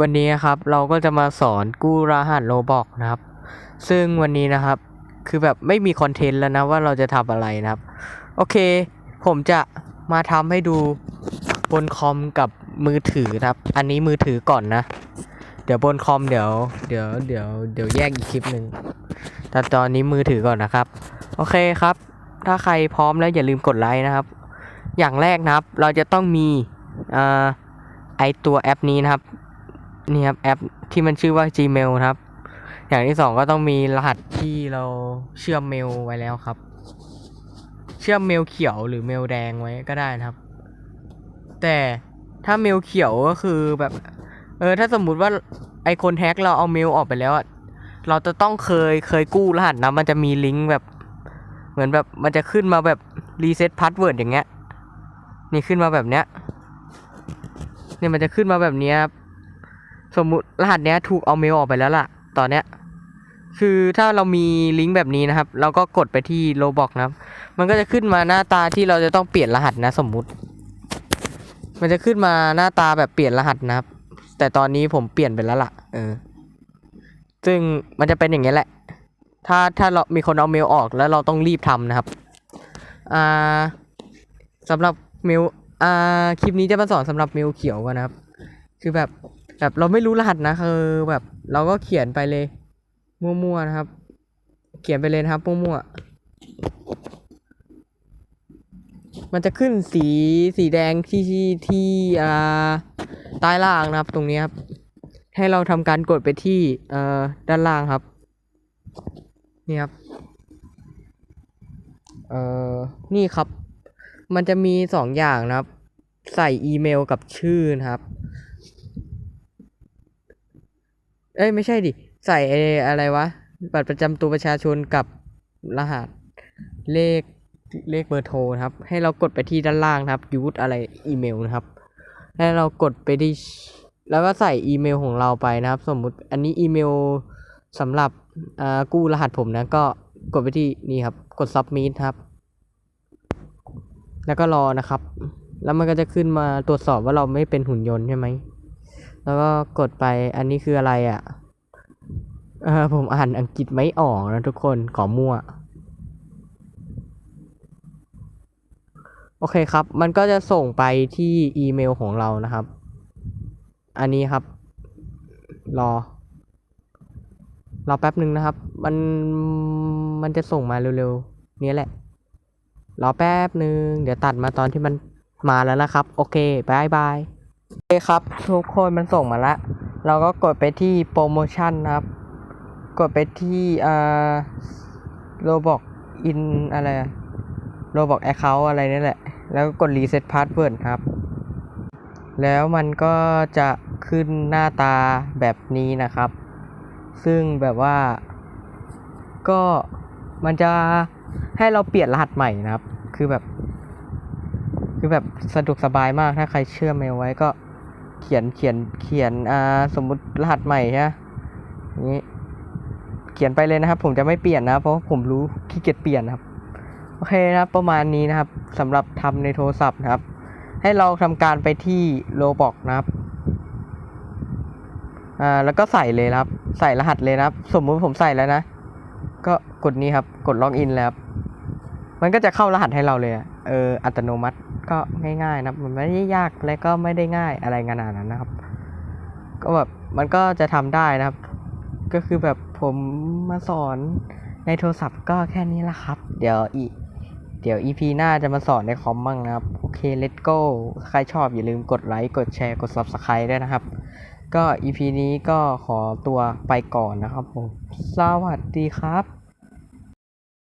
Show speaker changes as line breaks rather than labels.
วันนี้ครับเราก็จะมาสอนกู้รหัสโลบอกนะครับ ซึ่งวันนี้นะครับคือแบบไม่มีคอนเทนต์แล้วนะว่าเราจะทำอะไรนะครับ โอเค ผมจะมาทำให้ดูบนคอมกับมือถือนะครับ อันนี้มือถือก่อนนะ เดี๋ยวบนคอมเดี๋ยวเดี๋ยวเดี๋ยวเดี๋ยวแยกอีกคลิปหนึ่งแต่ตอนนี้มือถือก่อนนะครับ โอเคครับ ถ้าใครพร้อมแล้วอย่าลืมกดไลค์นะครับ อย่างแรกนะครับ เราจะต้องมีอไอตัวแอปนี้นะครับ นี่ครับแอปที่มันชื่อว่า Gmail นะครับ อย่างที่สองก็ต้องมีรหัสที่เราเชื่อมเมลไว้แล้วครับ เชื่อมเมลเขียวหรือเมลแดงไว้ก็ได้นะครับ แต่ถ้าเมลเขียวก็คือแบบเออถ้าสมมุติว่าไอคนแฮกเราเอาเมลออกไปแล้วอะเราจะต้องเคยเคยกู้รหัสนะมันจะมีลิงก์แบบ เหมือนแบบมันจะขึ้นมาแบบรีเซ็ตพาสเวิร์ดอย่างเงี้ย นี่ขึ้นมาแบบเนี้ยเนี่ยมันจะขึ้นมาแบบเนี้ยครับ สมมุติรหัสเนี้ยถูกเอาเมลออกไปแล้วล่ะ ตอนเนี้ย คือถ้าเรามีลิงก์แบบนี้นะครับ เราก็กดไปที่โลบอกนะครับ มันก็จะขึ้นมาหน้าตาที่เราจะต้องเปลี่ยนรหัสนะ สมมุติ มันจะขึ้นมาหน้าตาแบบเปลี่ยนรหัสนะครับ แต่ตอนนี้ผมเปลี่ยนไปแล้วล่ะ เออ ซึ่งมันจะเป็นอย่างนี้ยแหละ ถ้าถ้าเรามีคนเอาเมลออกแล้วเราต้องรีบทำนะครับ อ่าสำหรับเมลอ่าคลิปนี้จะมาสอนสำหรับเมลเขียวกันนะครับ คือแบบ แบบเราไม่รู้รหัสนะคือแบบ เราก็เขียนไปเลย มั่วๆนะครับ เขียนไปเลยนะครับมั่วๆมันจะขึ้นสีสีแดงที่ที่ที่อ่าใต้ล่างนะครับ ตรงนี้ครับ ให้เราทำการกดไปที่เอ่อด้านล่างครับนี่ครับเอ่อนี่ครับ มันจะมีสองอย่างนะครับ ใส่อีเมลกับชื่อนะครับ เอ้ยไม่ใช่ดิ ใส่อะไรวะ บัตรประจำตัวประชาชนกับรหัสเลขเลขเบอร์โทรครับ ให้เรากดไปที่ด้านล่างนะครับยูทอะไรอีเมลนะครับ ให้เรากดไปที่แล้วก็ใส่อีเมลของเราไปนะครับ สมมุติอันนี้อีเมลสำหรับอ่ากู้รหัสผมนะ ก็กดไปที่นี่ครับ กด submit ครับ แล้วก็รอนะครับ แล้วมันก็จะขึ้นมาตรวจสอบว่าเราไม่เป็นหุ่นยนต์ใช่ไหม แล้วก็กดไปอันนี้คืออะไรอะ่ะเออผมอ่านอังกฤษไม่ออกนะทุกคนขอมั่ว โอเคครับ มันก็จะส่งไปที่อีเมลของเรานะครับ อันนี้ครับ รอ รอแป๊บหนึ่งนะครับ มันมันจะส่งมาเร็วๆนี้แหละ รอแป๊บหนึ่งเดี๋ยวตัดมาตอนที่มันมาแล้วนะครับ โอเคบายบาย โอเคครับ ทุกคนมันส่งมาแล้วเราก็กดไปที่โปรโมชั่นนะครับ กดไปที่อ่าโรบอกอินอะไรโรบอกแอคเคาท์อะไรนี่แหละ แล้วก็กดรีเซ็ตพาสเวิร์ดครับ แล้วมันก็จะขึ้นหน้าตาแบบนี้นะครับ ซึ่งแบบว่า ก็มันจะให้เราเปลี่ยนรหัสใหม่นะครับ คือแบบ คือแบบสะดวกสบายมากถ้าใครเชื่อมเมลไว้ก็เขียนเขียนเขียนอ่าสมมุติรหัสใหม่ใช่ไหมนี้เขียนไปเลยนะครับ ผมจะไม่เปลี่ยนนะ เพราะผมรู้ขี้เกียจเปลี่ยนครับโอเคนะครับประมาณนี้นะครับสำหรับทำในโทรศัพท์นะครับ ให้เราทำการไปที่โลบอกนะครับอ่าแล้วก็ใส่เลยนะครับ ใส่รหัสเลยนะครับ สมมุติผมใส่แล้วนะ ก็กดนี้ครับ กดล็อกอินแล้ว มันก็จะเข้ารหัสให้เราเลยอะเอออัตโนมัติก็ง่ายๆนะมันไม่ได้ยากและก็ไม่ได้ง่ายอะไรขนาดนั้นนะครับ ก็แบบมันก็จะทำได้นะครับ ก็คือแบบผมมาสอนในโทรศัพท์ก็แค่นี้ละครับ เดี๋ยวอีเดี๋ยว EP หน้าจะมาสอนในคอมบ้างนะครับ โอเค let's go ใครชอบอย่าลืมกดไลค์ กดแชร์ กด subscribe ด้วยนะครับ ก็ EP นี้ก็ขอตัวไปก่อนนะครับผม สวัสดีครับ